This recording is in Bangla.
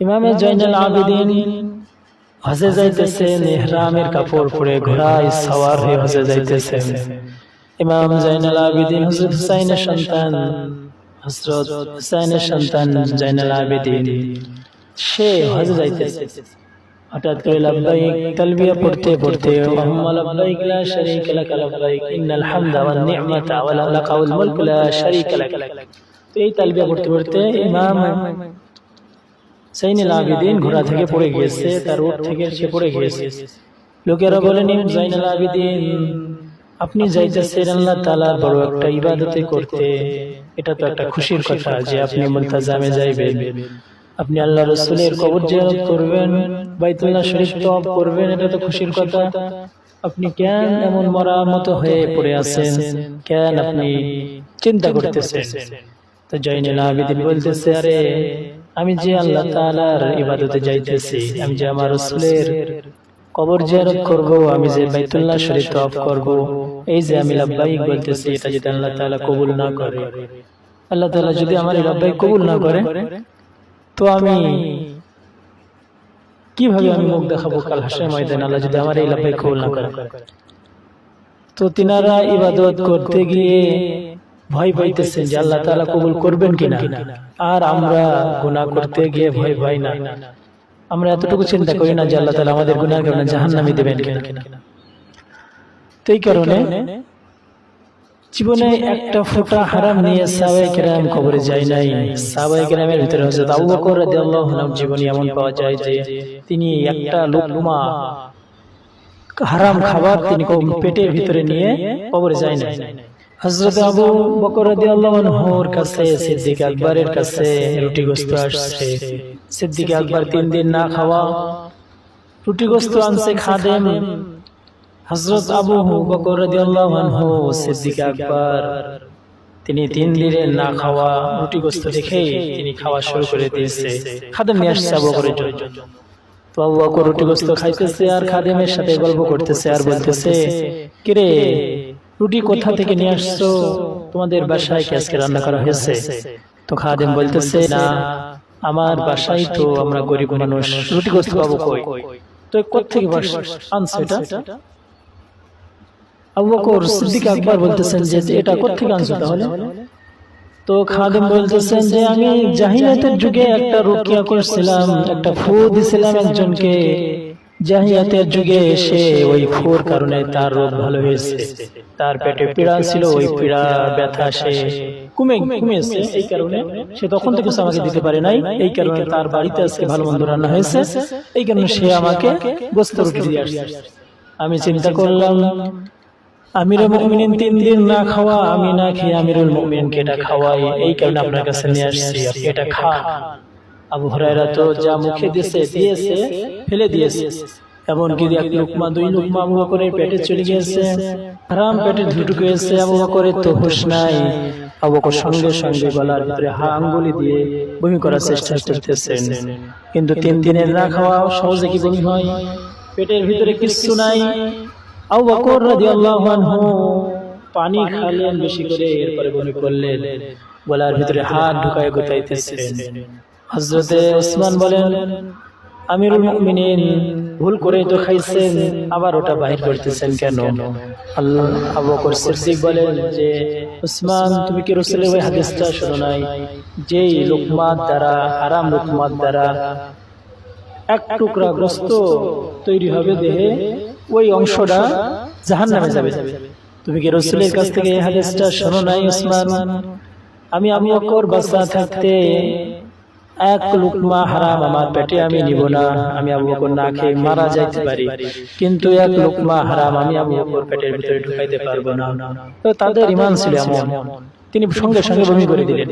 ইমামে জয়নাল আবেদিন হজে যাইতেছেন ইহরামের কাপড় পরে ঘোড়ায় সওয়ার হয়ে হজে যাইতেছেন। ইমাম জয়নাল আবেদিন হজরত হুসাইনের সন্তান। হজরত হুসাইনের সন্তান জয়নাল আবেদিন। সে হজে যাইতেছে। হঠাৎ করে লাব্বাইক তালবিয়া পড়তে পড়তে আল্লাহুম্মা লাব্বাইক লা শারীকা লাক লাব্বাইক ইন্নাল হামদা ওয়ান নি'মাতা ওয়া লাকা মুলক লা শারীকা লাক। এই তালবিয়া পড়তে পড়তে ইমাম সাইনুল আবেদিন ঘোড়া থেকে পড়ে গিয়েছে, তার থেকে সে পড়ে গিয়েছে। লোকেরা বলেন জাইনুল আবেদিন আপনি যাইতেছেন আল্লাহ তাআলার বড় একটা ইবাদতে করতে। এটা তো একটা খুশির কথা যে আপনি যাইবেন। আপনি আল্লাহ রসুলের কবর জিয়ারত করবেন, বাইতুল্লাহ শরীফ তওয়াব করবেন, এটা তো খুশির কথা। আপনি কেন এমন মরা মতো হয়ে পড়ে আছেন? কেন আপনি চিন্তা করতেছেন? তো জয়নুল আবেদিন বলতেছে, আরে আমি যে আল্লাহ তাআলার ইবাদতে যাইতেছি আমি যে আমার রসুলের কবর জিয়ারত করব আমি যে বাইতুল্লাহ শরীফ তওয়াব করব এই যে আমি লাব্বাইক বলতেছি এটা যদি আল্লাহ তাআলা কবুল না করে আল্লাহ তাআলা যদি আমার লাব্বাইক কবুল না করে তো আমি কীভাবে আমি মুখ দেখাবো কাল হাসের ময়দান? আল্লাহ যদি আমার এই লাভে কবুল না করে। তো তিনারা ইবাদত করতে গিয়ে ভয় পাইতেছেন যে আল্লাহ তাআলা কবুল করবেন কিনা? আর আমরা গুনাহ করতে গিয়ে ভয় ভয় না। আমরা এতটুকু চিন্তা করি না যে আল্লাহ তাআলা আমাদের গুনাহের কারণে জাহান্নামে দেবেন কিনা? তো এই কারণে জীবনে একটা ফোঁটা হারাম নিয়ে কেরাম কবরে যায় নাই। কেরামের ভিতরে হযরত আবু বকর রাদিয়াল্লাহু আনহু জীবনী এমন পাওয়া যায় যে তিনি একটা লোকমা হারাম খাবার তিনি পেটের ভিতরে নিয়ে কবরে যায় নাই। হযরত আবু বকর কাছে সিদ্দিক আকবরের কাছে রুটি গোস্ত আসছে। সিদ্দিক আকবর তিন দিন না খাওয়া রুটি গোস্ত আনছে খাদেম। হজরত আবু বকর রাদিয়াল্লাহু আনহু সিদ্দিক আকবর। তিনি তিন দিনের না খাওয়া রুটি গোস্ত দেখে তিনি খাওয়া শুরু করে দিয়েছে। খাদেম নিয়ে আসছে আবু বকরের জন্য। তো আবু বকর রুটি গোস্ত খাইতেছে আর খাদেমের সাথে গল্প করতেছে আর বলতেছে কিরে রুটি কোথা থেকে নিয়ে আসছো? তোমাদের বাসায় কি আজকে রান্না করা হয়েছে? তো খাদেম বলতেছে না আমার বাসায় তো আমরা গরিব মানুষ। রুটি গোস্ত পাবো কই? তো কোথেকে আনছো এটা? আবু বকর সিদ্দিক আকবর বলতেছেন যে এটা কোথেকে আনছো তাহলে? তো খাদেম বলতেছেন যে আমি জাহিলিয়াতের যুগে একটা রুকিয়া করছিলাম একটা ফু দিছিলাম একজনকে। জাহিলিয়াতের যুগে এসে ওই ফুর কারণে তার রোগ ভালো হয়েছে। তার পেটে পীড়া ছিল ওই পীড়া ব্যথা সে কমে কমেছে এই কারণে সে তখন থেকে কিছু আমাকে দিতে পারে নাই। এই কারণে তার বাড়িতে আজকে ভালো মন্দ রান্না হয়েছে। এই কারণে সে আমাকে গোস্ত রুটি দিয়ে আসছে। আমি চিন্তা করলাম আমিরুল মুমিনিন তিন দিন না খাওয়া আমি না খেয়ে আমিরুল মুমিনিনকে এটা খাওয়াই। এই কারণে আপনার কাছে নিয়ে আসছি এটা খান। আবু হুরায়রা তো যা মুখে দিয়েছে দিয়েছে, ফেলে দিয়েছে। দুই পেটে চলে গিয়েছে সঙ্গে সঙ্গে গলার চেষ্টা কিন্তু তিন দিনের না খাওয়া সহজে কি বমি হয়? পেটের ভিতরে কিছু নাই। আবু বকর রাদিয়াল্লাহু আনহু পানি খালেন বেশি করে, এরপরে বমি করলেন। গলার ভিতরে হাত ঢুকায় গোতাইতেছেন হযরতে ওসমান বলেন আমিরুল মুমিনিন ভুল করে তো খাইছেন আবার ওটা বাহির করতেছেন কেন? আল্লাহ আবু বকর সিদ্দিক বলেন যে ওসমান তুমি কি রাসূলের ওই হাদিসটা শোনো নাই? যেই লোকমাত দ্বারা হারাম লোকমাত দ্বারা এক টুকরা গ্রস্ত তৈরি হবে দেহে ওই অংশটা জাহান নামে যাবে। তুমি কি রসুলের কাছ থেকে এই হাদিসটা শোনো নাই উসমান আমি আমি অকর বাচ্চা থাকতে এক লুকমা হারাম আমার পেটে আমি নিব না আমি আবু বকর না খেয়ে মারা যাইতে পারি। কিন্তু এক লুকমা হারাম আমি আবু বকর পেটের ভিতরে ঢুকাইতে পারব না। তো তাদের ইমান ছিল এমন। তিনি সঙ্গে সঙ্গে বমি করে দিলেন।